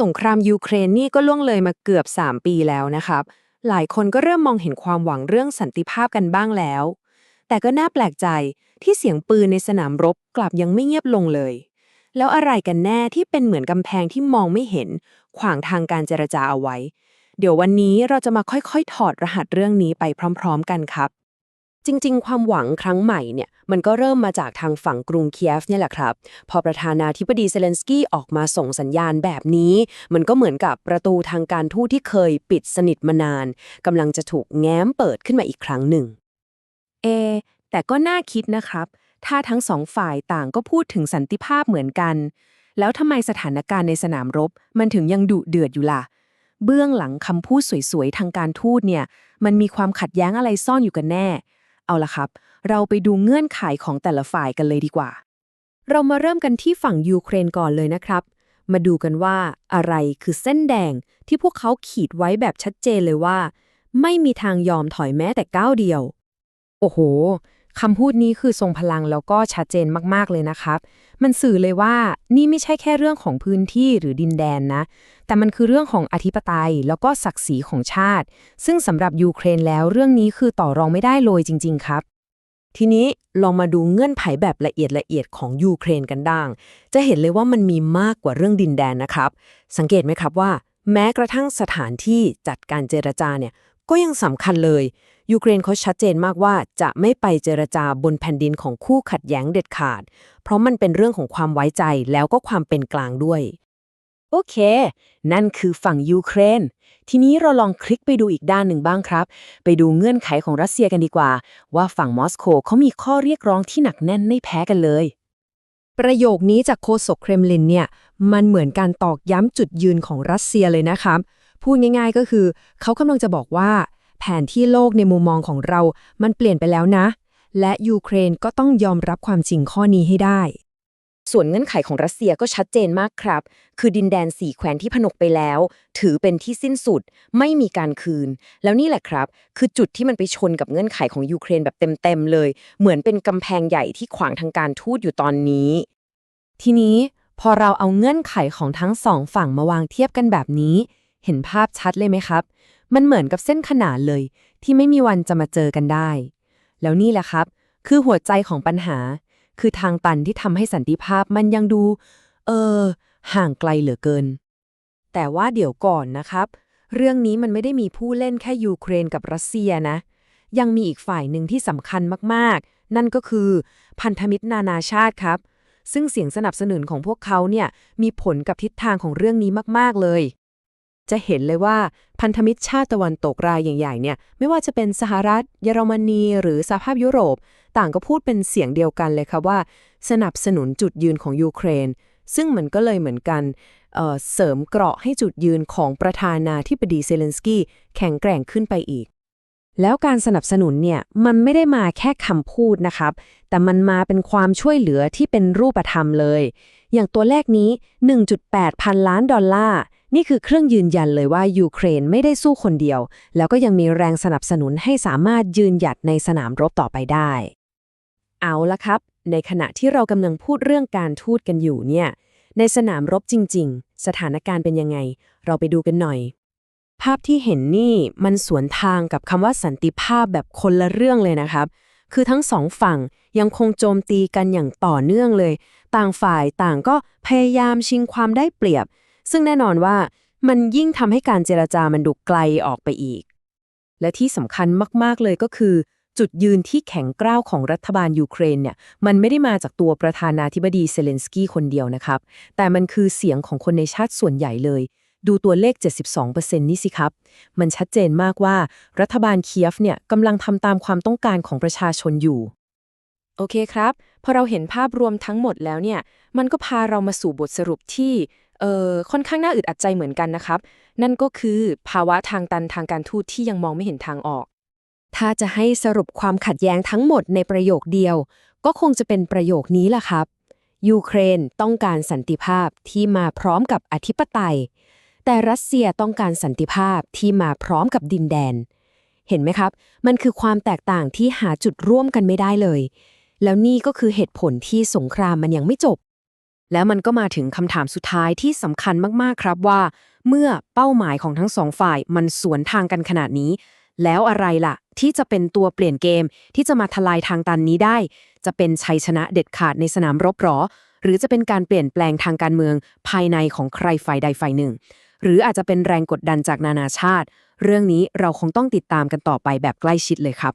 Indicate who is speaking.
Speaker 1: สงครามยูเครนนี่ก็ล่วงเลยมาเกือบ 3 ปีแล้วนะครับ หลายคนก็เริ่มมองเห็นความหวังเรื่องสันติภาพกันบ้างแล้ว แต่ก็น่าแปลกใจที่เสียงปืนในสนามรบกลับยังไม่เงียบลงเลย แล้วอะไรกันแน่ที่เป็นเหมือนกำแพงที่มองไม่เห็น ขวางทางการเจรจาเอาไว้ เดี๋ยววันนี้เราจะมาค่อยๆ ถอดรหัสเรื่องนี้ไปพร้อม ๆ กันครับ จริง ๆ ความหวังครั้งใหม่เนี่ย มันก็เริ่มมาจากทางฝั่งกรุงเคียฟเนี่ยแหละครับ พอประธานาธิบดีเซเลนสกี้ออกมาส่งสัญญาณแบบนี้ มันก็เหมือนกับประตูทางการทูตที่เคยปิดสนิทมานานกำลังจะถูกแง้มเปิดขึ้นมาอีกครั้งหนึ่ง เอ แต่ก็น่าคิดนะครับ ถ้าทั้งสองฝ่ายต่างก็พูดถึงสันติภาพเหมือนกัน แล้วทำไมสถานการณ์ในสนามรบ มันถึงยังดุเดือดอยู่ล่ะเบื้องหลังคำพูดสวยๆ ทางการทูตเนี่ย มันมีความขัดแย้งอะไรซ่อนอยู่กันแน่ เอาละครับ เราไปดูเงื่อนไขของแต่ละฝ่ายกันเลยดีกว่า เรามาเริ่มกันที่ฝั่งยูเครนก่อนเลยนะครับ มาดูกันว่าอะไรคือเส้นแดงที่พวกเขาขีดไว้แบบชัดเจนเลยว่า ไม่มีทางยอมถอยแม้แต่ก้าวเดียว โอ้โหคำพูดนี้คือทรงพลังแล้วก็ชัดเจนมากๆเลยนะครับ มันสื่อเลยว่านี่ไม่ใช่แค่เรื่องของพื้นที่หรือดินแดนนะ แต่มันคือเรื่องของอธิปไตยแล้วก็ศักดิ์ศรีของชาติ ซึ่งสำหรับยูเครนแล้วเรื่องนี้คือต่อรองไม่ได้เลยจริง ๆ ครับ ทีนี้ลองมาดูเงื่อนไขแบบละเอียดละเอียดของยูเครนกันดังจะเห็นเลยว่ามันมีมากกว่าเรื่องดินแดนนะครับ สังเกตไหมครับว่า แม้กระทั่งสถานที่จัดการเจรจาเนี่ยก็ยังสำคัญเลย ยูเครนเขาชัดเจนมากว่าจะไม่ไปเจรจาบนแผ่นดินของคู่ขัดแย้งเด็ดขาด เพราะมันเป็นเรื่องของความไว้ใจแล้วก็ความเป็นกลางด้วย โอเค นั่นคือฝั่งยูเครน ทีนี้เราลองคลิกไปดูอีกด้านหนึ่งบ้างครับ ไปดูเงื่อนไขของรัสเซียกันดีกว่า ว่าฝั่งมอสโกเขามีข้อเรียกร้องที่หนักแน่นไม่แพ้กันเลย ประโยคนี้จากโฆษกเครมลินเนี่ยมันเหมือนการตอกย้ำจุดยืนของรัสเซียเลยนะครับพูดง่าย ๆ ก็คือ เขากำลังจะบอกว่า แผนที่โลกในมุมมองของเรา มันเปลี่ยนไปแล้วนะ และยูเครนก็ต้องยอมรับความจริงข้อนี้ให้ได้ ส่วนเงื่อนไขของรัสเซียก็ชัดเจนมากครับ คือดินแดนสี่แคว้นที่ผนกไปแล้ว ถือเป็นที่สิ้นสุด ไม่มีการคืน แล้วนี่แหละครับ คือจุดที่มันไปชนกับเงื่อนไขของยูเครนแบบเต็มๆเลย เหมือนเป็นกำแพงใหญ่ที่ขวางทางการทูตอยู่ตอนนี้ ทีนี้พอเราเอาเงื่อนไขของทั้งสองฝั่งมาวางเทียบกันแบบนี้ เห็นภาพชัดเลยไหมครับ มันเหมือนกับเส้นขนานเลย ที่ไม่มีวันจะมาเจอกันได้ แล้วนี่แหละครับ คือหัวใจของปัญหา คือทางตันที่ทำให้สันติภาพมันยังดู เออ ห่างไกลเหลือเกิน แต่ว่าเดี๋ยวก่อนนะครับ เรื่องนี้มันไม่ได้มีผู้เล่นแค่ยูเครนกับรัสเซียนะ ยังมีอีกฝ่ายหนึ่งที่สำคัญมากๆ นั่นก็คือพันธมิตรนานาชาติครับ ซึ่งเสียงสนับสนุนของพวกเขาเนี่ยมีผลกับทิศทางของเรื่องนี้มากๆเลย จะเห็นเลยว่าพันธมิตรชาติตะวันตกรายใหญ่ๆเนี่ยไม่ว่าจะเป็นสหรัฐ เยอรมนีหรือสหภาพยุโรป ต่างก็พูดเป็นเสียงเดียวกันเลยครับว่า สนับสนุนจุดยืนของยูเครน ซึ่งมันก็เลยเหมือนกันเอ่อเสริมเกราะให้จุดยืนของประธานาธิบดีเซเลนสกี้แข็งแกร่งขึ้นไปอีก แล้วการสนับสนุนเนี่ยมันไม่ได้มาแค่คำพูดนะครับ แต่มันมาเป็นความช่วยเหลือที่เป็นรูปธรรมเลย อย่างตัวเลขนี้ 1.8 พันล้านดอลลาร์ นี่คือเครื่องยืนยันเลยว่ายูเครนไม่ได้สู้คนเดียว แล้วก็ยังมีแรงสนับสนุนให้สามารถยืนหยัดในสนามรบต่อไปได้ เอาละครับ ในขณะที่เรากำลังพูดเรื่องการทูตกันอยู่เนี่ยในสนามรบจริง ๆ สถานการณ์เป็นยังไง เราไปดูกันหน่อย ภาพที่เห็นนี่มันสวนทางกับคำว่าสันติภาพแบบคนละเรื่องเลยนะครับ คือทั้งสองฝั่งยังคงโจมตีกันอย่างต่อเนื่องเลย ต่างฝ่ายต่างก็พยายามชิงความได้เปรียบ ซึ่งแน่นอนว่ามันยิ่งทำให้การเจรจามันดูไกลออกไปอีก และที่สำคัญมากๆเลยก็คือ จุดยืนที่แข็งกร้าวของรัฐบาลยูเครนเนี่ยมันไม่ได้มาจากตัวประธานาธิบดีเซเลนสกี้คนเดียวนะครับ แต่มันคือเสียงของคนในชาติส่วนใหญ่เลย ดูตัวเลข 72%นี่สิครับ มันชัดเจนมากว่ารัฐบาลเคียฟเนี่ยกำลังทำตามความต้องการของประชาชนอยู่โอเคครับ พอเราเห็นภาพรวมทั้งหมดแล้วเนี่ย มันก็พาเรามาสู่บทสรุปที่ เอ่อค่อนข้างน่าอึดอัดใจเหมือนกันนะครับ นั่นก็คือภาวะทางตันทางการทูตที่ยังมองไม่เห็นทางออก ถ้าจะให้สรุปความขัดแย้งทั้งหมดในประโยคเดียว ก็คงจะเป็นประโยคนี้แหละครับ ยูเครนต้องการสันติภาพที่มาพร้อมกับอธิปไตย แต่รัสเซียต้องการสันติภาพที่มาพร้อมกับดินแดน เห็นไหมครับ มันคือความแตกต่างที่หาจุดร่วมกันไม่ได้เลย แล้วนี่ก็คือเหตุผลที่สงครามมันยังไม่จบ แล้วมันก็มาถึงคำถามสุดท้ายที่สำคัญมากๆครับว่า เมื่อเป้าหมายของทั้งสองฝ่ายมันสวนทางกันขนาดนี้ แล้วอะไรล่ะ ที่จะเป็นตัวเปลี่ยนเกม ที่จะมาทลายทางตันนี้ได้ จะเป็นชัยชนะเด็ดขาดในสนามรบหรอ หรือจะเป็นการเปลี่ยนแปลงทางการเมืองภายในของใครฝ่ายใดฝ่ายหนึ่ง หรืออาจจะเป็นแรงกดดันจากนานาชาติ เรื่องนี้เราคงต้องติดตามกันต่อไปแบบใกล้ชิดเลยครับ